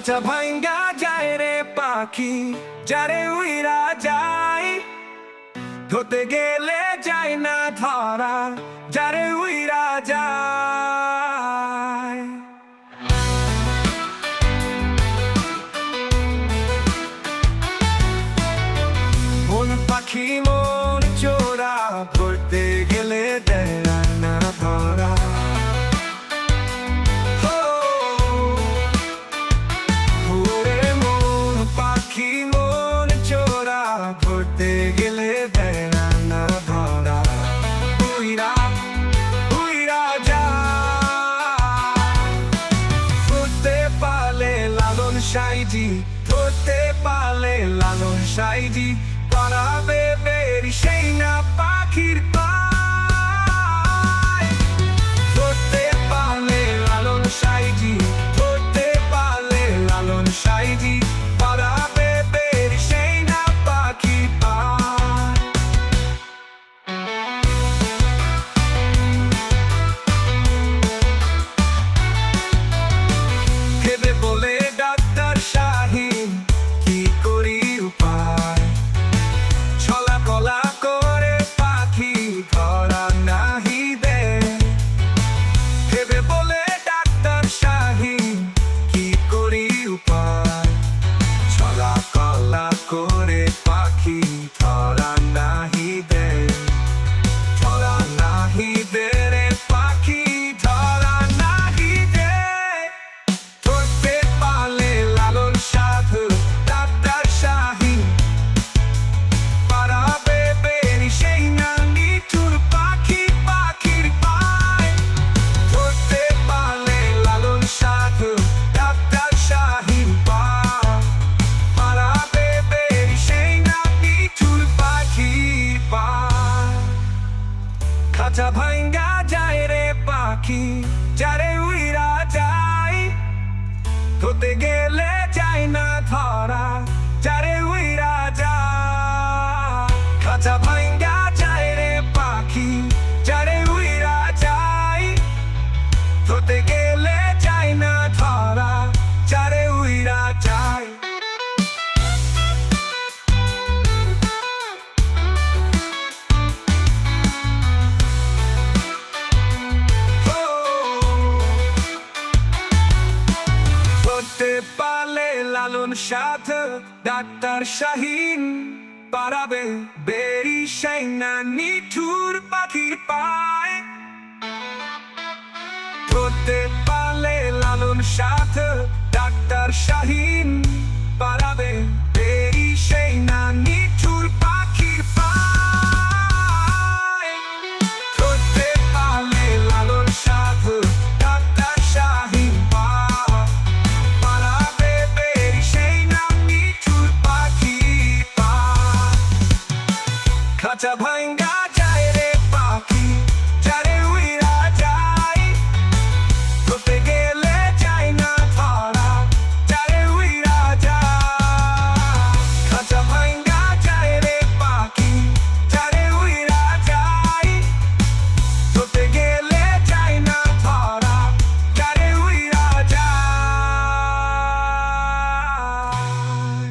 খাঁচা ভাঙ্গা যায় রে পাখি, যারে উইরা যায়। ধরতে গেলে যায় না ধরা, যারে উইরা যায়। লালন সাইজি পালাবে বেরি সেই না পাখির te game. সাথে ডাক্তার শাহীন পারাবে বেরি সাইনা নিঠুর পাখির পায়। ধরতে পালে লালন সাথ ডাক্তার শাহীন পারাবে chapang